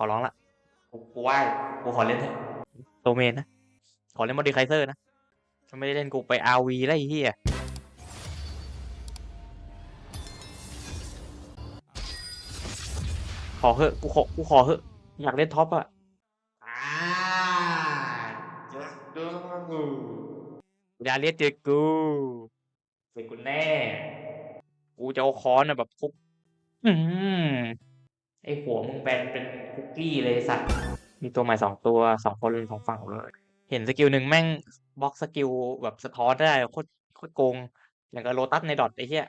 ขอร้องละกูกูไหว้กูขอเล่นเถอะโตเมนนะ ขอเล่นมอดิไคเซอร์นะถ้าไม่ได้เล่นกูไปอาวีแล้วไอ้เหี้ยขอเหอะกูขอกูขอเหอะอยากเล่นท็อปอะอ่าอย่าเรียกเจอกูเจอกูแน่ กูจะเอาค้อนอะแบบทุบอืม ไอหัวมึงแบนเป็นคุกกี้เลยสัตว์ มีตัวใหม่สองตัวสองคนสองฝั่งเลย เห็นสกิลหนึ่งแม่งบล็อกสกิลแบบสะท้อนได้โคตรโคตรโกง อย่างกับโลตัสในดอทไอ้เหี้ย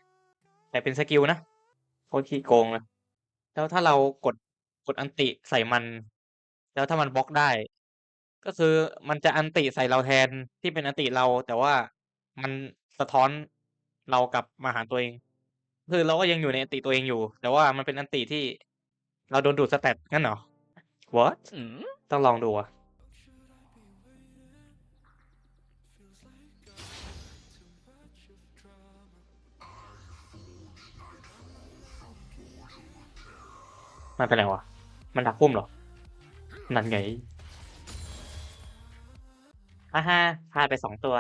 แต่เป็นสกิลนะโคตรขี้โกงเลยแล้วถ้าเรากดกดอันติใส่มัน แล้วถ้ามันบล็อกได้ ก็คือมันจะอันติใส่เราแทนที่เป็นอันติเรา แต่ว่ามันสะท้อนเรากลับมาหาตัวเอง คือเราก็ยังอยู่ในอันติตัวเองอยู่ แต่ว่ามันเป็นอันติที่ เราโดนดูดสแตทงั้นเหรอ what ต้องลองดูอะมันเป็นไรวะ มันดักพุ่มเหรอ นั่นไงฮ่าฮ่าพลาดไปสองตัว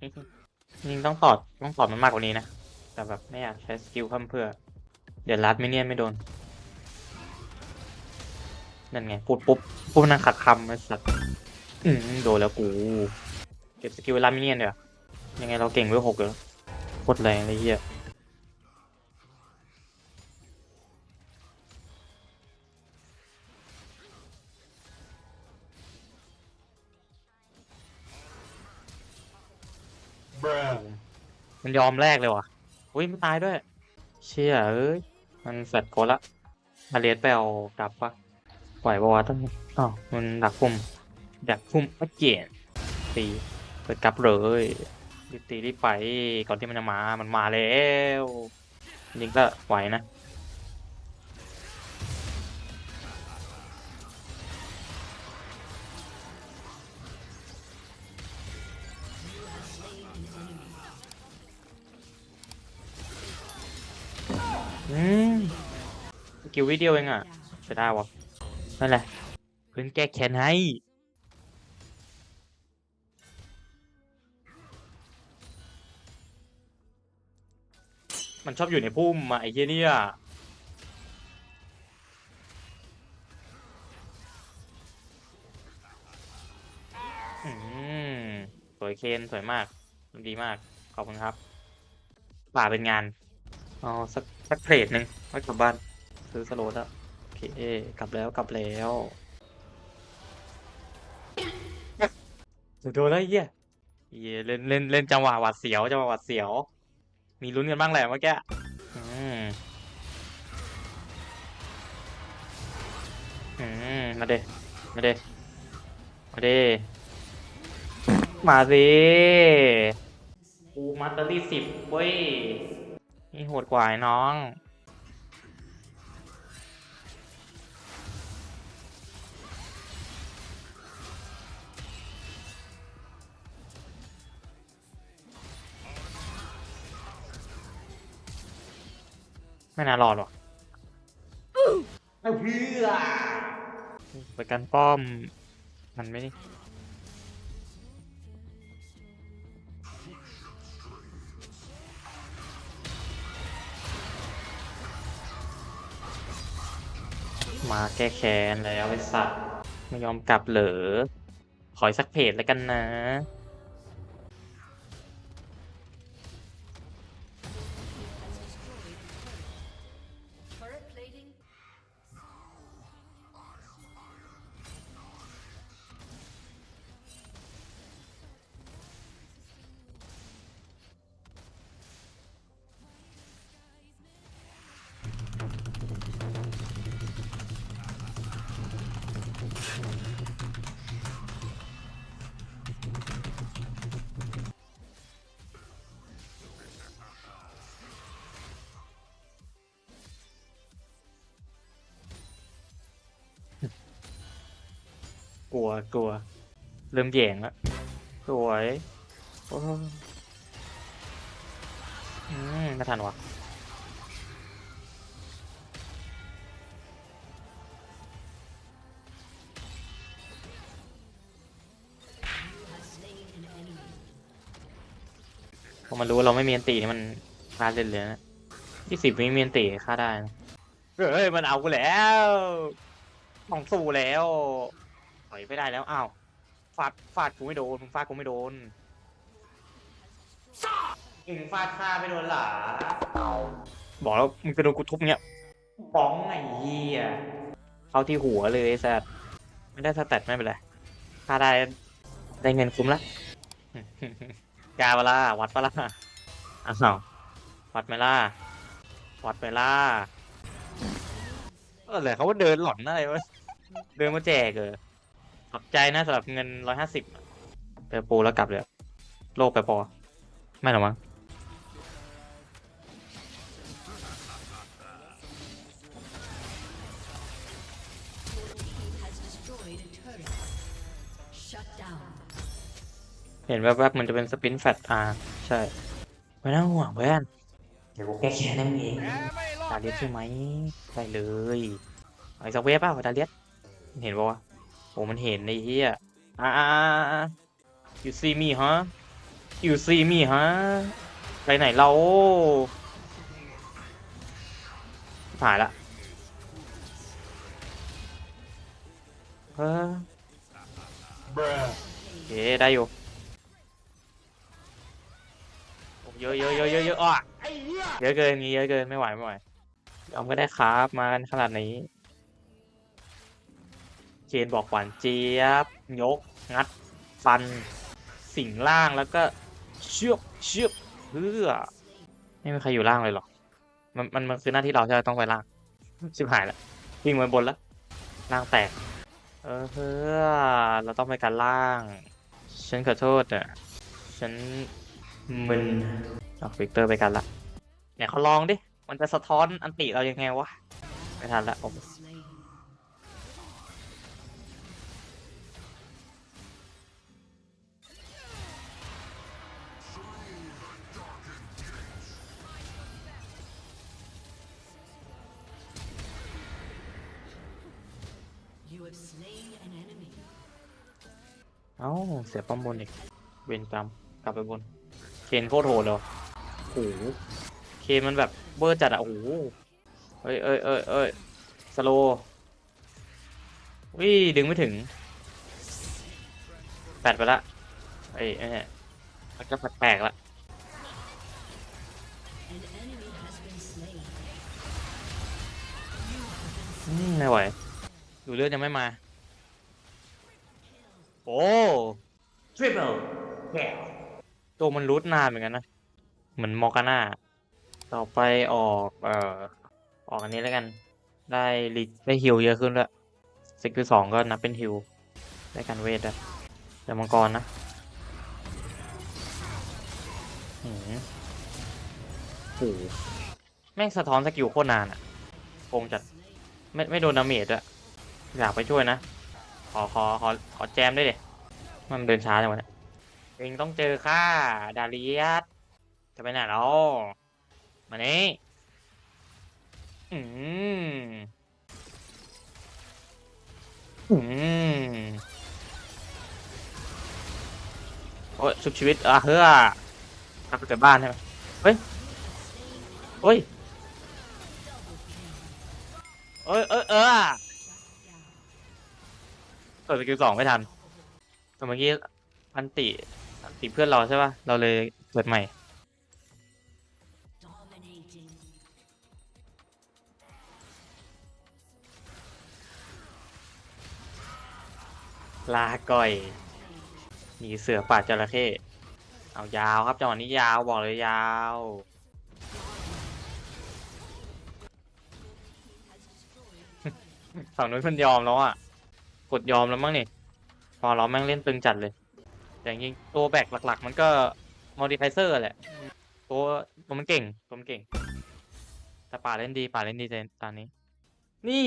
จริงๆต้องตอดต้องตอดมันมากกว่านี้นะ แต่แบบไม่อยากใช้สกิลเพิ่มเพื่อ เดี๋ยวลัดมิเนียนไม่โดน นั่นไงพูดปุ๊บปุ๊บนั่งขัดคำไอ้สัสอืมโดนแล้วกู เก็บสกิลลามิเนียนเดี๋ยวยังไงเราเก่งเวลหกเลยโคตรแรงเลยเฮียมันยอมแลกเลยว่ะ อุ้ยมันตายด้วย เชี่ยเอ้ย มันแฟดโกละมาเลียสไปเอากลับปะ ปล่อยบวะต้องอ้าวมันดักพุ่มดักพุ่มไม่เกียนตีเปิดกลับเลยรีบตีรีบไปก่อนที่มันจะมา มันมาแล้วยิงก็ไหวนะอืมกิลวิดีโอเองอะใช้ได้วะ นั่นแหละเพิ่งแก้แค้นให้มันชอบอยู่ในพุ่มอะไอ้เหี้ยเนี่ยสวยเคนสวยมาก ดีมาก ขอบคุณครับ ป่าเป็นงาน เอาสักสักเทรดหนึ่งไว้กลับบ้าน ซื้อสโลดแล้ว เคกลับแล้วกลับแล้วโดนแล้วไอ้เหี้ยเหี้ยเล่นเล่นเล่นจังหวะหวาดเสียวจังหวะหวาดเสียว มีลุ้นกันบ้างแหละเมื่อกี้อืมอืมมาเดมาเดมาเดมาสิกูมาสเตอรี่สิบเว้ยนี่โหดกว่าไอ้น้อง ไม่น่ารอดหรอกเพื่อไปกันป้อม มันไม่มาแก้แค้นแล้วไอ้สัตว์ไม่ยอมกลับเหรอ ขอสักเพจแล้วกันนะ กลัวกลัว เริ่มแยงละสวยอืมไม่ทันวะพอมารู้ว่าเราไม่มีอันตีนี่มันพลาดเล่นเลยนะที่สิบวิมีนตีฆ่าได้เฮ้ยมันเอากูแล้วต้องสู่แล้ว ถอยไม่ได้แล้วอ้าวฟาดฟาดกูไม่โดนมึงฟาดกูไม่โดนมึงฟาดข้าไม่โดนหรอบอกแล้วมึงจะโดนกูทุบเนี้ยบ้องไอ้เหี้ยเข้าที่หัวเลยไอ้สัสไม่ได้สแตทไม่เป็นไรฆ่าได้ได้เงินคุ้มละกาเวลาวัดปะล่ะอ้าววัดไหมล่ะวัดไหมล่ะเออเลยเขาว่าเดินหล่อนอะไรวะเดินมาแจกเออ ขอบใจนะสำหรับเงินร้อยห้าสิบไปปูแล้วกลับเลยโลกไปปอไม่หรอมั้งเห็นแวบๆมันจะเป็นสปินแฟตอาใช่ไม่ต้องห่วงเพื่อนเดี๋ยวกูแก้แค้นให้มึงเองดาเลียสใช่ไหมได้เลยเอาอีกสักเวฟเปล่าดาเลียสเห็นปะวะ อ้มันเห็นไอ้เหี้ยอ่า you see me ฮะ you see me ฮะไปไหนเราผ่านละเออโอเคได้อยู่โอ้เยอะเยอะเยอะเยอะเยอะอะเยอะเกินงี้เยอะเกินไม่ไหวไม่ไหวยอมก็ได้ครับมากันขนาดนี้ เจนบอกหวานเจี๊ยบ ยก งัด ฟัน สิงล่างแล้วก็เชือบเชือบเพื่อไม่มีใครอยู่ล่างเลยหรอมันมันมันคือหน้าที่เราใช่ไหมต้องไปล่าง ชิบหายละวิ่งไปบนแล้วล่างแตก เออเฮ้อเราต้องไปกันล่าง ฉันขอโทษอะ ฉันมึนเอาฟิกเตอร์ไปกันละเนี่ยเขาลองดิ มันจะสะท้อนอันติเรายังไงวะ ไม่ทันละโอ้ เอ้าเสียป้อมบนอีก เวนกรรมกลับไปบน เคนโคตรโหดเลยว่ะโอ้โหเคนมันแบบเบอร์จัดอะโอ้โหเอ้ยเอ้ยเอ้ยเอ้ยสโลวิดึงไม่ถึงแปดไปละเอ้ยเอ้ยมันก็แปลกๆละ An enemy has been slain. อืมไม่ไหวดูเลือดยังไม่มา โอ้ทริปเปิลแตัวมันรูทนานเหมือนกันนะ เหมือนมอร์กาน่า ต่อไปออก เอ่อ ออกอันนี้แล้วกัน ได้ลิได้ฮิลเยอะขึ้นแล้วสกิลสองก็นับเป็นฮิลได้การเวทอะแต่มังกรนะหืมโอ้โหแม่งสะท้อนสกิลโคตรนานอะโกงจัด ไม่ไม่โดนดาเมจอะอยากไปช่วยนะ ขอขอขอขอแจมด้วยเด็มันเดินช้าจังวะเนี่ยเองต้องเจอข้าดาเลียสจะไปไหนแล้วมานี่อืมอืมโอ้ยชุบชีวิตอะเฮ้อกลับไปเกิดบ้านใช่ไหมเฮ้ยเฮ้ยเอ้ยเอ้ยเออ ดสกิลสองไม่ทันแต่เมื่อกี้อันติอันติเพื่อนเราใช่ป่ะ เราเลยเปิดใหม่ ลาก่อยหนีเสือป่าจระเข้เอายาวครับจังหวะนี้ยาวบอกเลยยาว ฝั่งนู้นมันยอมแล้วอะ กดยอมแล้วมั้งนี่พอเราแม่งเล่นตึงจัดเลย แต่จริงๆตัวแบกหลัก ๆ มันก็มอดิไ z เซอร์แหละ ตัวตัวมันเก่งตัวมันเก่ง แต่ป่าเล่นดีป่าเล่นดีตอนนี้ นี่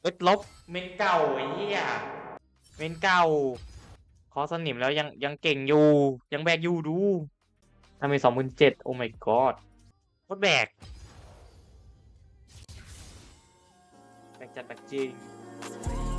เอ็ดลบเมนเก่าไอ้เหี้ยเมนเก่าคอสนิมแล้วยังยังเก่งอยู่ ยังแบกอยู่ดูถ้ามีสองหมื่นเจ็ดโอ้ my god โคตรแบก แบกจัดแบกจริง